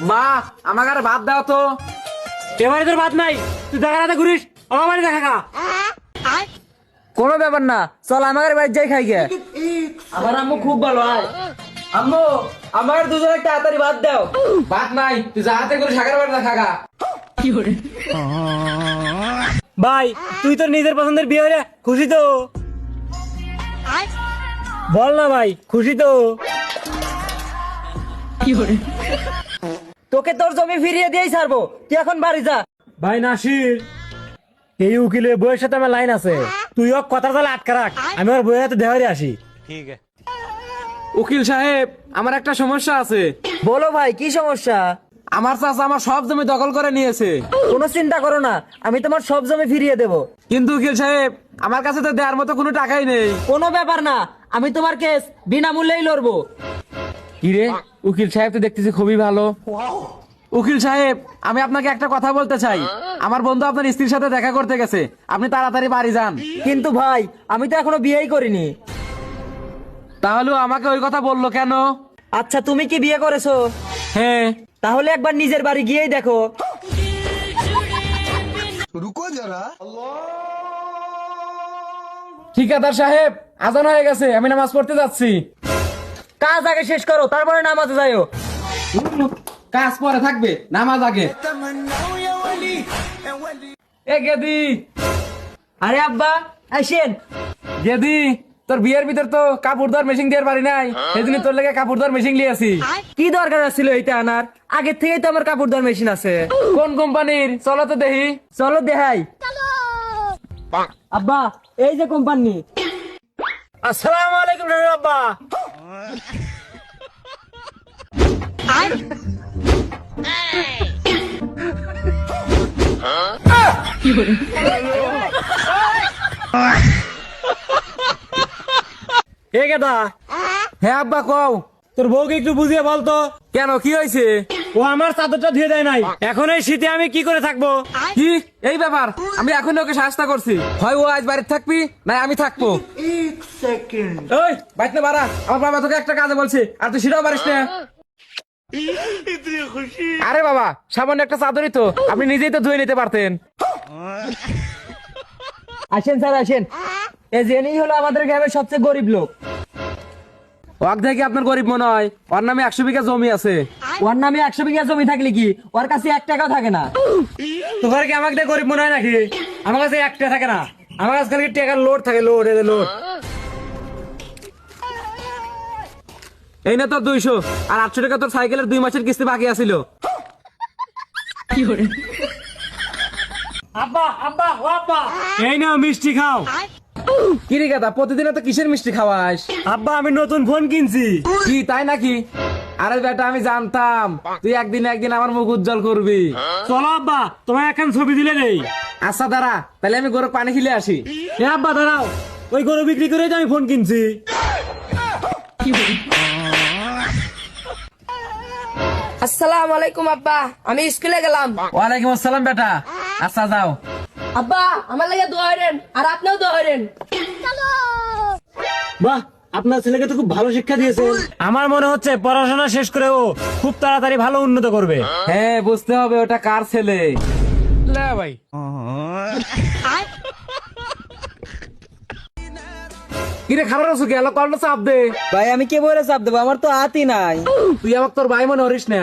মা আমাকে আর ভাত দাও তো। এবারে তোর ভাত নাই। তুই দেখা রাতে ঘুরিস আমার বাড়ি দেখা খা। কোনো ব্যাপার না চল আমাদের বাড়ি যাই খাই গে। আমার আম্মু খুব ভালো হয় আম্মু আমার দুজনে তাড়াতাড়ি ভাত দাও। ভাত নাই তুই যাহাতে করে সাগর বাড়ি খাগা ভাই তুই তোর নিজের পছন্দের বিয়ে হলে খুশি তো? বল না ভাই খুশি তো? তোকে তোর জমি ফিরিয়ে দিয়েই ছাড়বো। তুই এখন বাড়ি যা। ভাই নাসির এই উকিলের বইয়ের সাথে আমার লাইন আছে। তুই ওক কথা তাহলে আটকা রাখ। আমি ওর বইয়ের হাতে দেওয়ারে আসি। ঠিক উকিল সাহেব আমার একটা সমস্যা আছে। বলো ভাই কি সমস্যা? আমার চাচা আমার সব জমি দখল করে নিয়েছে। কোনো চিন্তা করো না আমি তোমার সব জমি ফিরিয়ে দেব। কিন্তু উকিল সাহেব আমার কাছে তো দেওয়ার মতো কোনো টাকাই নেই। কোনো ব্যাপার না আমি তোমার কেস বিনামূল্যেই লড়বো। কিরে? উকিল সাহেব তো দেখতেছি খুবই ভালো। উকিল সাহেব আমি আপনাকে একটা কথা বলতে চাই। আমার বন্ধু আপনার স্ত্রীর সাথে দেখা করতে গেছে। আপনি তাড়াতাড়ি বাড়ি যান। কিন্তু ভাই আমি তো এখনও বিয়েই করিনি। তাহলে আমাকে ওই কথা বলল কেন? আচ্ছা তুমি কি বিয়ে করেছ? হ্যাঁ। তাহলে একবার নিজের বাড়ি গিয়েই দেখো। ঠিক যারা। ঠিকাদার সাহেব আজান হয়ে গেছে আমি নামাজ পড়তে যাচ্ছি। কাজ আগে শেষ করো তারপরে নামাজে যাইও। কাজ পরে থাকবে নামাজ আগে। এ গেদি! আরে আব্বা আসেন গেদি তোর বিয়ের ভিতর তো কাপড় ধর মেশিন দিয়ে পারি নাই। সেদিন তোর লেগে কাপড় ধর মেশিন লিয়েছি কি দরকার ছিল এইটা আনার? আগের থেকেই তো আমার কাপড় ধোয়ার মেশিন আছে। কোন কোম্পানির? চলো তো দেখি। চলো দেখাই। আব্বা এই যে কোম্পানি। আসসালামু আলাইকুম আব্বা। এ গেদা। হ্যাঁ আব্বা কও। তোর বউকে একটু বুঝিয়ে বলতো। কেন? কি হয়েছে? ও আমার চাদরটা ধুয়ে দেয় নাই। এখন এই শীতে আমি কি করে থাকব? কি? এই ব্যাপার? আমি এখন ওকে সাহস্তা করছি। হয় ও আজ বাড়িতে থাকবি না আমি থাকব। ওই বাইতে বাড়া। আমার বাবা তোকে একটা কাজে বলছি। আর তুই সেটাও পারিস না। আরে বাবা সামান্য একটা চাদরই তো। আপনি নিজেই তো ধুয়ে নিতে পারতেন। আসেন স্যার আসেন। এই জেনেই হলো আমাদের গ্রামের সবচেয়ে গরিব লোক। ওয়াক দেখে আপনার গরিব মনে হয়। ওর নামে একশো বিঘা জমি আছে। ওর নামে একশো বিঘা জমি থাকলে কি? ওর কাছে এক টাকাও থাকে না। তোমার কি আমাকে গরিব মনে হয় নাকি? আমার কাছে একটা থাকে না। আমার কাছে খালি টাকার লোড থাকে লোড এদের লোড। এই না তোর দুইশো। আর আটশো টাকা তোর সাইকেলের দুই মাসের কিস্তি বাকি আছিল। আব্বা আব্বা ও আব্বা। এই নাও মিষ্টি খাও। কি রে গাদা প্রতিদিন তো কিসের মিষ্টি খাওয়াস? আব্বা আমি নতুন ফোন কিনছি। কি তাই নাকি? আরে বেটা আমি জানতাম। তুই একদিন একদিন আমার মুখ উজ্জ্বল করবি। চলো আব্বা তোমার এখন ছবি দিলে নেই আচ্ছা দাঁড়া তাহলে আমি গরু পানি খেলে আসি। আব্বা দাঁড়াও ওই গরু বিক্রি করে আমি ফোন কিনছি। আসসালামু আলাইকুম আব্বা। আমি স্কুলে গেলাম। ওয়ালাইকুম আসসালাম বেটা। আচ্ছা যাও। আব্বা আমার লাগে দোয়া আর আপনিও দোয়া বাহ আপনার ছেলেকে তো খুব ভালো শিক্ষা দিয়েছেন। আমার মনে হচ্ছে পড়াশোনা শেষ করে ও খুব তাড়াতাড়ি ভালো উন্নত করবে। হ্যাঁ বুঝতে হবে ওটা কার ছেলে। ভাই। কিরে খারাপ আছো কি এলো কলটা চাপ দে। ভাই আমি কে বলে চাপ দেবো? আমার তো হাতই নাই। তুই আমাকে তোর ভাই মনে হরিস না।